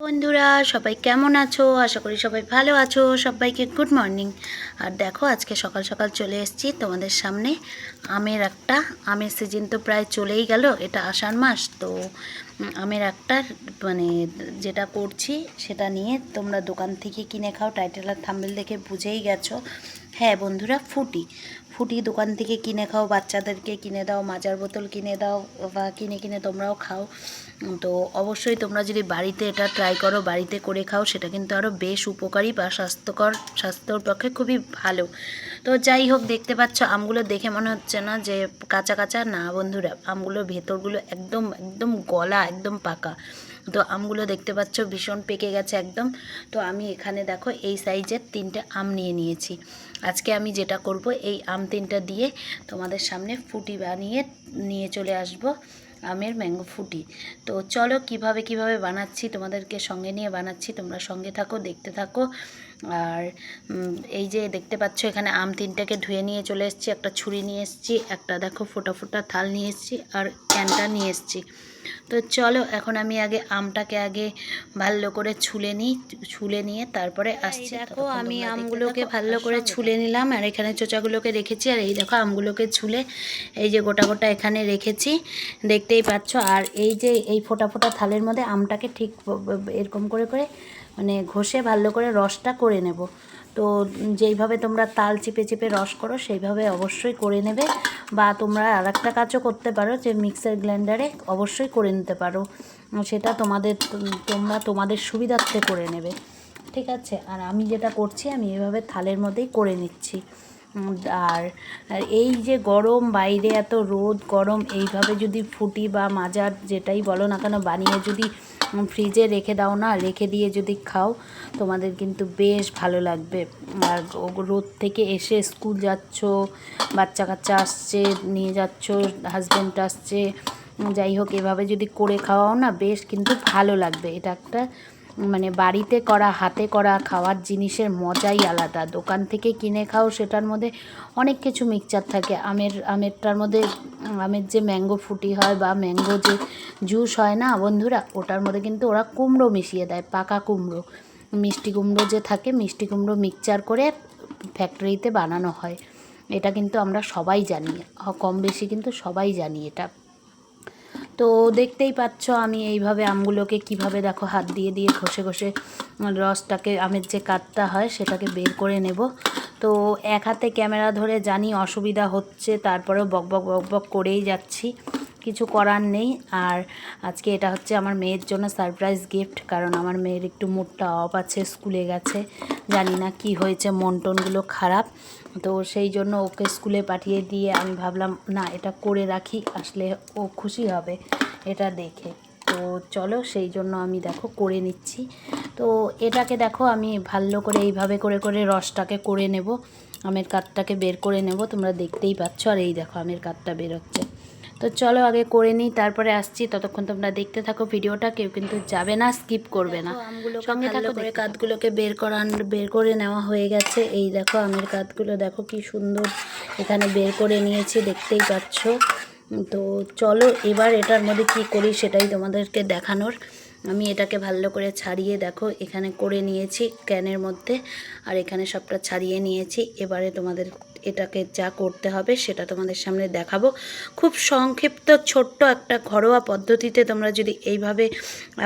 বন্ধুরা, সবাই কেমন আছো? আশা করি সবাই ভালো আছো। সবাইকে গুড মর্নিং আর দেখো, আজকে সকাল সকাল চলে এসেছি তোমাদের সামনে। আমের একটা, আমের সিজন তো প্রায় চলেই গেল, এটা আষাঢ় মাস। তো আমের একটা মানে যেটা করছি, সেটা নিয়ে তোমরা দোকান থেকে কিনে খাও। টাইটেল আর থাম্বেল দেখে বুঝেই গেছো। হ্যাঁ বন্ধুরা, ফুটি। ফুটি দোকান থেকে কিনে খাও, বাচ্চাদেরকে কিনে দাও, মাজার বোতল কিনে দাও বা কিনে কিনে তোমরাও খাও। তো অবশ্যই তোমরা যদি বাড়িতে এটা ট্রাই করো, বাড়িতে করে খাও, সেটা কিন্তু আরও বেশ উপকারী বা স্বাস্থ্যকর, স্বাস্থ্যর পক্ষে খুবই ভালো। তো যাই হোক, দেখতে পাচ্ছ আমগুলো দেখে মনে হচ্ছে না যে কাঁচা কাঁচা। না বন্ধুরা, আমগুলোর ভেতরগুলো একদম একদম গলা একদম পাকা। তো আমগুলো দেখতে পাচ্ছ ভীষণ পেকে গেছে একদম। তো আমি এখানে দেখো এই সাইজের তিনটে আম নিয়ে নিয়েছি। আজকে আমি যেটা করব, এই আম তিনটা দিয়ে তোমাদের সামনে ফুটি বানিয়ে নিয়ে চলে আসব, আমের ম্যাঙ্গো ফুটি। তো চলো কীভাবে কীভাবে বানাচ্ছি, তোমাদেরকে সঙ্গে নিয়ে বানাচ্ছি, তোমরা সঙ্গে থাকো, দেখতে থাকো। আর এই যে দেখতে পাচ্ছ এখানে আম তিনটাকে ধুয়ে নিয়ে চলে এসেছি, একটা ছুরি নিয়ে এসেছি, একটা দেখো ফোটা ফোটা থাল নিয়ে এসেছি, আর ক্যানটা নিয়ে এসেছি। তো চলো এখন আমি আগে আমটাকে আগে ভালো করে ছুলে নিই ছুলে নিয়ে তারপরে আসছি। দেখো আমি আমগুলোকে ভালো করে ছুলে নিলাম আর এখানে চোচাগুলোকে রেখেছি আর এই দেখো আমগুলোকে ছুলে এই যে গোটা গোটা এখানে রেখেছি দেখতেই পাচ্ছ। আর এই যে এই ফোটা ফোটা থালের মধ্যে আমটাকে ঠিক এরকম করে করে মানে ঘষে ভালো করে রসটা করে নেব। তো যেইভাবে তোমরা তাল চিপে চিপে রস করো, সেইভাবে অবশ্যই করে নেবে। বা তোমরা আর একটা কাজও করতে পারো, যে মিক্সার গ্রাইন্ডারে অবশ্যই করে নিতে পারো। সেটা তোমাদের, তোমরা তোমাদের সুবিধার্থে করে নেবে। ঠিক আছে? আর আমি যেটা করছি, আমি এভাবে থালের মধ্যেই করে নিচ্ছি। আর এই যে গরম, বাইরে এত রোদ, গরম, এইভাবে যদি ফুটি বা মাজার যেটাই বলো না কেন, বানিয়ে যদি ফ্রিজে রেখে দাও না, রেখে দিয়ে যদি খাও, তোমাদের কিন্তু বেশ ভালো লাগবে। আর রোদ থেকে এসে স্কুল যাচ্ছ বাচ্চা কাচ্চা আসছে, নিয়ে যাচ্ছ হাজব্যান্ড আসছে যাই হোক, এভাবে যদি করে খাওয়াও না, বেশ কিন্তু ভালো লাগবে। এটা একটা মানে বাড়িতে করা, হাতে করা খাওয়ার জিনিসের মজাই আলাদা। দোকান থেকে কিনে খাও, সেটার মধ্যে অনেক কিছু মিক্সচার থাকে। আমের, আমেরটার মধ্যে, আমের যে ম্যাঙ্গো ফুটি হয় বা ম্যাঙ্গো যে জুস হয় না বন্ধুরা, ওটার মধ্যে কিন্তু ওরা কুমড়ো মিশিয়ে দেয়, পাকা কুমড়ো। মিষ্টি কুমড়ো যে থাকে, মিষ্টি কুমড়ো মিক্সচার করে ফ্যাক্টরিতে বানানো হয়। এটা কিন্তু আমরা সবাই জানি, কম বেশি কিন্তু সবাই জানি এটা। তো দেখতেই পাচ্ছ আমি এইভাবে আমগুলোকে কীভাবে দেখো হাত দিয়ে দিয়ে ঘষে ঘষে রসটাকে আমের যে কাতটা হয় সেটাকে বের করে নেব। তো এক হাতে ক্যামেরা ধরে জানি অসুবিধা হচ্ছে, তারপরেও বক বক বক বক করেই যাচ্ছি। কিছু করার নেই। আর আজকে এটা হচ্ছে আমার মেয়ের জন্য সারপ্রাইজ গিফট কারণ আমার মেয়ের একটু মুডটা অফ আছে স্কুলে গেছে। জানি না কি হয়েছে, মন টনগুলো খারাপ। তো সেই জন্য ওকে স্কুলে পাঠিয়ে দিয়ে আমি ভাবলাম, না, এটা করে রাখি, আসলে ও খুশি হবে এটা দেখে। তো চলো, সেই জন্য আমি দেখো, করে নিচ্ছি। তো এটাকে দেখো, আমি ভালো করে এইভাবে করে করে রসটাকে করে নেব। আমের কাঠটাকে বের করে নেব, তোমরা দেখতেই পাচ্ছ। আর এই দেখো, আমের কাঠটা বেরোচ্ছে। তো চলো আগে করে নিই তারপরে আসছি। ততক্ষণ তোমরা দেখতে থাকো ভিডিওটা কেউ কিন্তু যাবে না স্কিপ করবে না। সঙ্গে থাকো করে কাঠগুলোকে বের করান বের করে নেওয়া হয়ে গেছে। এই দেখো আমের কাঠগুলো দেখো কি সুন্দর। এখানে বের করে নিয়েছি দেখতেই পাচ্ছ। তো চলো এবার এটার মধ্যে কি করি সেটাই তোমাদেরকে দেখানোর। আমি এটাকে ভালো করে ছাড়িয়ে দেখো এখানে করে নিয়েছি ক্যানের মধ্যে। আর এখানে সবটা ছাড়িয়ে নিয়েছি। এবারে তোমাদের এটাকে যা করতে হবে সেটা তোমাদের সামনে দেখাবো। খুব সংক্ষিপ্ত ছোট্ট একটা ঘরোয়া পদ্ধতিতে তোমরা যদি এইভাবে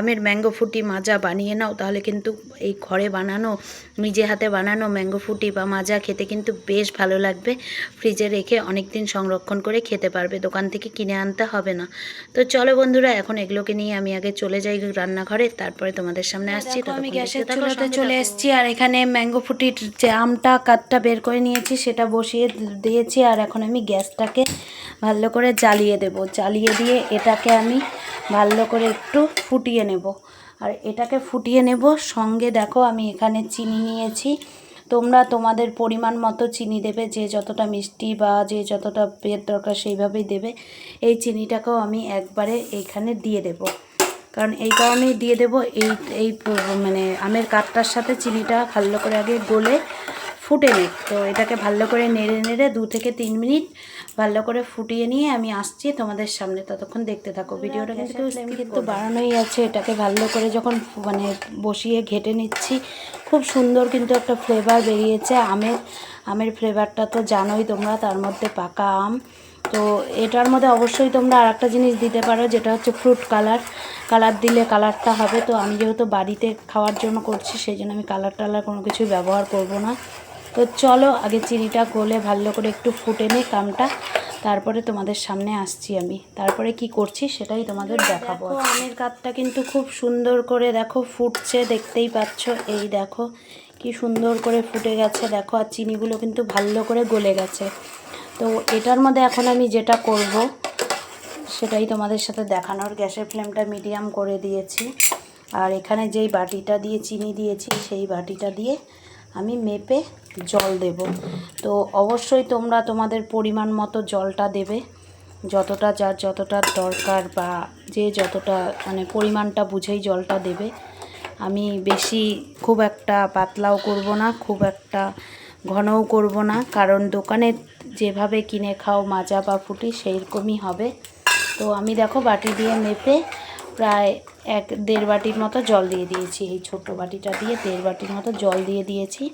আমের ম্যাঙ্গো ফুটি মাজা বানিয়ে নাও তাহলে কিন্তু এই ঘরে বানানো নিজে হাতে বানানো ম্যাঙ্গো ফুটি বা মাজা খেতে কিন্তু বেশ ভালো লাগবে। ফ্রিজে রেখে অনেক দিন সংরক্ষণ করে খেতে পারবে দোকান থেকে কিনে আনতে হবে না। তো চলো বন্ধুরা এখন এগুলোকে নিয়ে আমি আগে চলে যাই রান্নাঘরে তারপরে তোমাদের সামনে আসছি। দেখো, আমি গ্যাসের চুলাতে চলে। এসেছি আর এখানে ম্যাঙ্গো ফুটির যে আমটা কাঠটা বের করে নিয়েছি সেটা বসিয়ে দিয়েছি আর এখন আমি গ্যাসটাকে ভালো করে জ্বালিয়ে দেব। জ্বালিয়ে দিয়ে এটাকে আমি ভালো করে একটু ফুটিয়ে নেব। আর এটাকে ফুটিয়ে নেব। সঙ্গে দেখো আমি এখানে চিনি নিয়েছি। তোমরা তোমাদের পরিমাণ মতো চিনি দেবে। যে যতটা মিষ্টি বা যে যতটা পেট দরকার সেইভাবেই দেবে। এই চিনিটাকেও আমি একবারে এইখানে দিয়ে দেবো। কারণ এই কারণেই দিয়ে দেবো। এই এই মানে আমের কাঠটার সাথে চিনিটা ভালো করে আগে গলে ফুটে নিক তো এটাকে ভালো করে নেড়ে নেড়ে দু থেকে তিন মিনিট ভালো করে ফুটিয়ে নিয়ে আমি আসছি তোমাদের সামনে ততক্ষণ দেখতে থাকো। ভিডিওটা কিন্তু কিন্তু বাড়ানোই আছে। এটাকে ভালো করে যখন মানে বসিয়ে ঘেটে নিচ্ছি খুব সুন্দর কিন্তু একটা ফ্লেভার বেরিয়েছে। আমের আমের ফ্লেভারটা তো জানোই তোমরা তার মধ্যে পাকা আম। তো এটার মধ্যে অবশ্যই তোমরা আর একটা জিনিস দিতে পারো যেটা হচ্ছে ফ্রুট কালার কালার দিলে কালারটা হবে। তো আমি যেহেতু বাড়িতে খাওয়ার জন্য করছি সেই জন্য আমি কালার টালার কোনো কিছুই ব্যবহার করব না। তো চলো আগে চিনিটা গলে ভালো করে একটু ফুটে নিই কামটা। তারপরে তোমাদের সামনে আসছি আমি। তারপরে কি করছি সেটাই তোমাদের দেখাবো। আমের কাতটা কিন্তু খুব সুন্দর করে দেখো ফুটছে দেখতেই পাচ্ছ। এই দেখো কি সুন্দর করে ফুটে গেছে দেখো আর চিনিগুলো কিন্তু ভালো করে গলে গেছে। তো এটার মধ্যে এখন আমি যেটা করব সেটাই তোমাদের সাথে দেখানোর। গ্যাসের ফ্লেমটা মিডিয়াম করে দিয়েছি। আর এখানে যেই বাটিটা দিয়ে চিনি দিয়েছি সেই বাটিটা দিয়ে আমি মেপে জল দেব। তো অবশ্যই তোমরা তোমাদের পরিমাণ মতো জলটা দেবে। যতটা যার যতটা দরকার বা যে যতটা মানে পরিমাণটা বুঝেই জলটা দেবে। আমি বেশি খুব একটা পাতলাও করব না, খুব একটা ঘনও করব না। কারণ দোকানে যেভাবে কিনে খাও মাজা বা ফুটি, সেইরকমই হবে। তো আমি দেখো বাটি দিয়ে মেপে প্রায় এক দেড় বাটির মতো জল দিয়ে দিয়েছি। এই ছোট বাটিটা দিয়ে দেড় বাটির মতো জল দিয়ে দিয়েছি।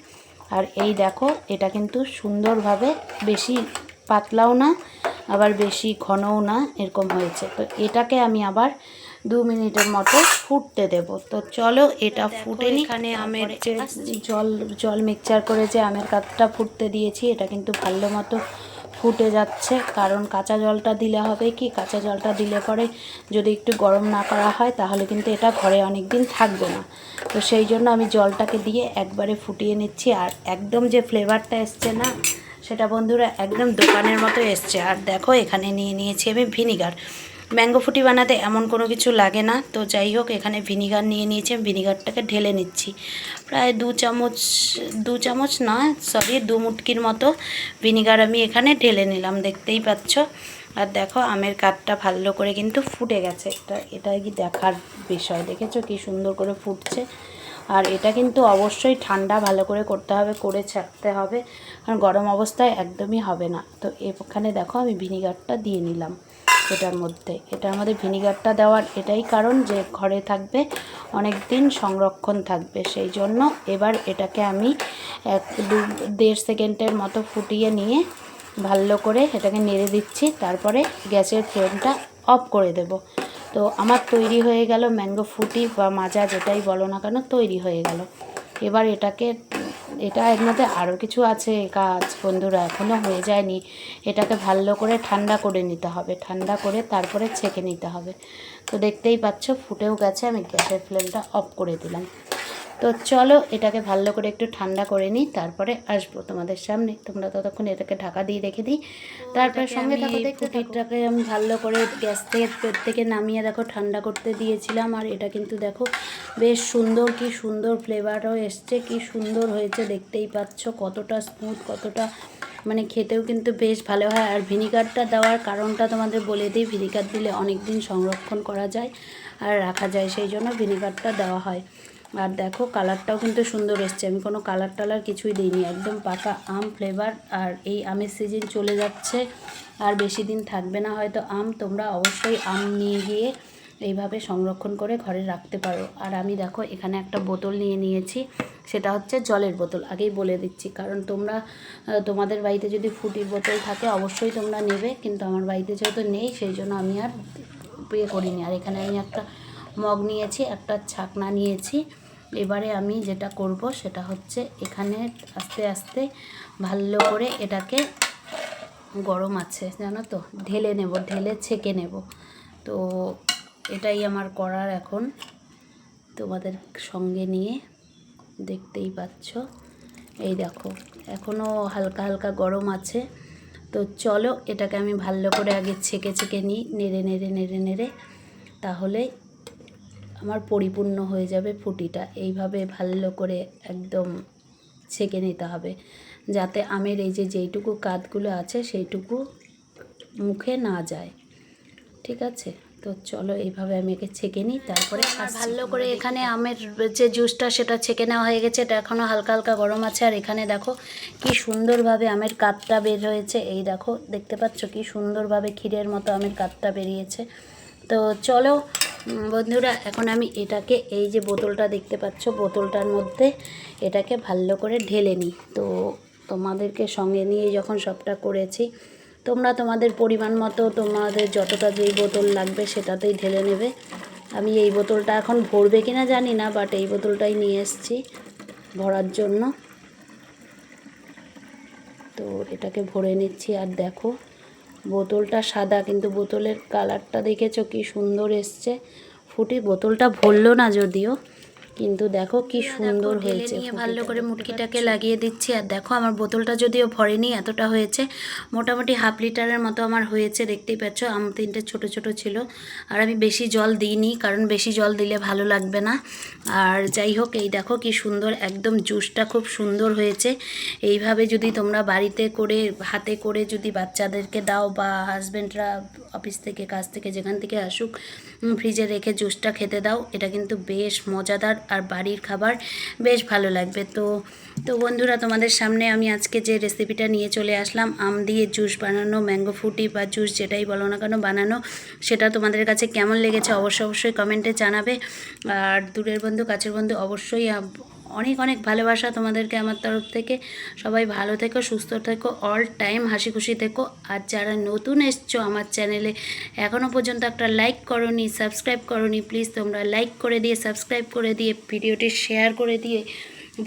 আর এই দেখো এটা কিন্তু সুন্দরভাবে বেশি পাতলাও না আবার বেশি ঘনও না এরকম হয়েছে। তো এটাকে আমি আবার দু মিনিটের মতো ফুটতে দেব। তো চলো এটা ফুটে এখানে আমের যে জল জল মিক্সচার করে যে আমের কাতটা ফুটতে দিয়েছি এটা কিন্তু ভালো মতো ফুটে যাচ্ছে। কারণ কাঁচা জলটা দিলে হবে কি? কাঁচা জলটা দিলে পরে যদি একটু গরম না করা হয়, তাহলে কিন্তু এটা ঘরে অনেক দিন থাকবে না। তো সেই জন্য আমি জলটাকে দিয়ে একবারে ফুটিয়ে নিচ্ছি। আর একদম যে ফ্লেভারটা এসছে না, সেটা বন্ধুরা একদম দোকানের মতো এসছে। আর দেখো, এখানে নিয়ে নিয়েছি আমি ভিনিগার। ম্যাঙ্গো ফুটি বানাতে এমন কোনো কিছু লাগে না। তো যাই হোক, এখানে ভিনিগার নিয়ে নিয়েছি, আমি ভিনিগারটাকে ঢেলে নিচ্ছি। প্রায় দু চামচ দু চামচ নয় সরি দু মুটকির মতো ভিনিগার আমি এখানে ঢেলে নিলাম, দেখতেই পাচ্ছ। আর দেখো, আমের কাঠটা ভালো করে কিন্তু ফুটে গেছে। এটা এটা কি দেখার বিষয়, দেখেছ কি সুন্দর করে ফুটছে? আর এটা কিন্তু অবশ্যই ঠান্ডা ভালো করে করতে হবে, করে ছাড়তে হবে। কারণ গরম অবস্থায় একদমই হবে না। তো এখানে দেখো, আমি ভিনিগারটা দিয়ে নিলাম। এটার মধ্যে। এটা আমাদের ভিনিগারটা দেওয়ার এটাই কারণ যে ঘরে থাকবে অনেক দিন সংরক্ষণ থাকবে। সেই জন্য এবার এটাকে আমি এক দু, দেড় সেকেন্ডের মতো ফুটিয়ে নিয়ে ভালো করে এটাকে নেড়ে দিচ্ছি। তারপরে গ্যাসের ফ্লেমটা অফ করে দেব। তো আমার তৈরি হয়ে গেল ম্যাঙ্গো ফুটি বা মাজা যেটাই বলো না কেন, তৈরি হয়ে গেল। এবার এটাকে এটা এর মধ্যে আরও কিছু আছে কাজ বন্ধুরা এখনও হয়ে যায়নি। এটাকে ভালো করে ঠান্ডা করে নিতে হবে। ঠান্ডা করে তারপরে ছেঁকে নিতে হবে। তো দেখতেই পাচ্ছ ফুটেও গেছে আমি গ্যাসের ফ্লেমটা অফ করে দিলাম। তো চলো এটাকে ভালো করে একটু ঠান্ডা করে নিই তারপরে আসব তোমাদের সামনে। তোমরা ততক্ষণ এটাকে ঢাকা দিয়ে রেখে দিই। তারপরে সঙ্গে থাকো ফুটিটাকে আমি ভালো করে গ্যাস থেকে থেকে নামিয়ে দেখো ঠান্ডা করতে দিয়েছিলাম। আর এটা কিন্তু দেখো বেশ সুন্দর, কি সুন্দর ফ্লেভারও এসছে, কি সুন্দর হয়েছে, দেখতেই পাচ্ছ। কতটা স্মুথ কতটা মানে খেতেও কিন্তু বেশ ভালো হয়। আর ভিনিগারটা দেওয়ার কারণটা তোমাদের বলে দিই, ভিনিগার দিলে অনেক দিন সংরক্ষণ করা যায় আর রাখা যায়, সেই জন্য ভিনিগারটা দেওয়া হয়। আর দেখো কালারটাও কিন্তু সুন্দর এসছে। আমি কোনো কালার টালার কিছুই দিইনি, একদম পাকা আম ফ্লেভার আর এই আমের সিজন চলে যাচ্ছে। আর বেশি দিন থাকবে না, হয়তো আম, তোমরা অবশ্যই আম নিয়ে গিয়ে এইভাবে সংরক্ষণ করে ঘরে রাখতে পারো। আর আমি দেখো, এখানে একটা বোতল নিয়ে নিয়েছি। সেটা হচ্ছে জলের বোতল। আগেই বলে দিচ্ছি, কারণ তোমরা তোমাদের বাড়িতে যদি ফুটির বোতল থাকে, অবশ্যই তোমরা নেবে। কিন্তু আমার বাড়িতে যেহেতু নেই, সেই জন্য আমি আর ইয়ে করিনি। আর এখানে আমি একটা মগ নিয়েছি, একটা ছাকনা নিয়েছি। এবারে আমি যেটা করব, সেটা হচ্ছে এখানে আস্তে আস্তে ভালো করে এটাকে গরম আছে, জানো তো? ঢেলে নেব, ঢেলে ছেঁকে নেব। তো এটাই আমার করার এখন। তোমাদের সঙ্গে নিয়ে দেখতেই পাচ্ছ। এই দেখো এখনও হালকা হালকা গরম আছে। তো চলো এটাকে আমি ভালো করে আগে ছেঁকে ছেঁকে নিই, নেড়ে নেড়ে নেড়ে নেড়ে। তাহলে আমার পরিপূর্ণ হয়ে যাবে ফুটিটা। এইভাবে ভালো করে একদম ছেঁকে নিতে হবে। যাতে আমের এই যে যেইটুকু কাতগুলো আছে সেইটুকু মুখে না যায়। ঠিক আছে? তো চলো এইভাবে আমি একে ছেঁকে নিই তারপরে আর ভালো করে এখানে আমের যে জুসটা সেটা ছেঁকে নেওয়া হয়ে গেছে এটা এখনও হালকা হালকা গরম আছে। আর এখানে দেখো কি সুন্দরভাবে আমের কাতটা বের হয়েছে। এই দেখো দেখতে পাচ্ছ কি সুন্দরভাবে ক্ষীরের মতো আমের কাতটা বেরিয়েছে। তো চলো বন্ধুরা এখন আমি এটাকে এই যে বোতলটা দেখতে পাচ্ছ বোতলটার মধ্যে এটাকে ভালো করে ঢেলে নিই। তো তোমাদেরকে সঙ্গে নিয়ে যখন সবটা করেছি তোমরা তোমাদের পরিমাণ মতো তোমাদের যতটা যেই বোতল লাগবে সেটাতেই ঢেলে নেবে। আমি এই বোতলটা এখন ভরবে কিনা জানি না বাট এই বোতলটাই নিয়ে এসেছি ভরার জন্য। তো এটাকে ভরে নিচ্ছি, আর দেখো, বোতলটা সাদা, কিন্তু বোতলের কালারটা দেখেছ কি সুন্দর এসছে। ফুটি, বোতলটা ভরলো না যদিও। কিন্তু দেখো কি সুন্দর হয়েছে ভালো করে মুটকিটাকে লাগিয়ে দিচ্ছি আর দেখো আমার বোতলটা যদিও ভরেনি এতটা হয়েছে। মোটামুটি হাফ লিটারের মতো আমার হয়েছে দেখতেই পাচ্ছ আম তিনটে ছোট ছোট ছিল। আর আমি বেশি জল দিইনি কারণ বেশি জল দিলে ভালো লাগবে না। আর যাই হোক এই দেখো কি সুন্দর একদম জুসটা খুব সুন্দর হয়েছে। এইভাবে যদি তোমরা বাড়িতে করে হাতে করে যদি বাচ্চাদেরকে দাও বা হাজব্যান্ডরা অফিস থেকে, কাজ থেকে, যেখান থেকে আসুক ফ্রিজে রেখে জুসটা খেতে দাও। এটা কিন্তু বেশ মজাদার আর বাড়ির খাবার, বেশ ভালো লাগবে। তো তো বন্ধুরা, তোমাদের সামনে আমি আজকে যে রেসিপিটা নিয়ে চলে আসলাম, আম দিয়ে জুস বানানো ম্যাঙ্গো ফুটি বা জুস যেটাই বলো না কেন বানানো, সেটা তোমাদের কাছে কেমন লেগেছে অবশ্যই অবশ্যই কমেন্টে জানাবে। আর দূরের বন্ধু, কাছের বন্ধু অবশ্যই অনেক অনেক ভালোবাসা তোমাদেরকে আমার তরফ থেকে। সবাই ভালো থেকো, সুস্থ থেকো অল টাইম হাসি খুশি থেকো। আর যারা নতুন এসছো আমার চ্যানেলে এখনও পর্যন্ত একটা লাইক করনি সাবস্ক্রাইব করনি প্লিজ তোমরা লাইক করে দিয়ে সাবস্ক্রাইব করে দিয়ে ভিডিওটি শেয়ার করে দিয়ে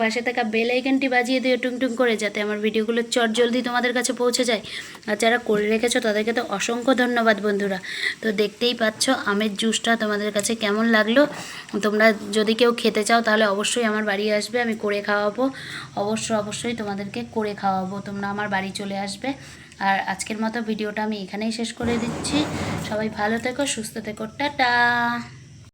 পাশে থাকা বেল আইকনটি বাজিয়ে দিও টুংটুং করে যাতে আমার ভিডিওগুলো চট জলদি তোমাদের কাছে পৌঁছে যায়। আর যারা করে রেখেছো তাদেরকে তো অসংখ্য ধন্যবাদ বন্ধুরা। তো দেখতেই পাচ্ছ আমের জুসটা তোমাদের কাছে কেমন লাগল? তোমরা যদি কেউ খেতে চাও তাহলে অবশ্যই আমার বাড়ি আসবে, আমি করে খাওয়াবো। অবশ্যই অবশ্যই তোমাদেরকে করে খাওয়াবো, তোমরা আমার বাড়ি চলে আসবে। আর আজকের মতো ভিডিওটা আমি এখানেই শেষ করে দিচ্ছি। সবাই ভালো থেকো, সুস্থ থেকো, টাটা!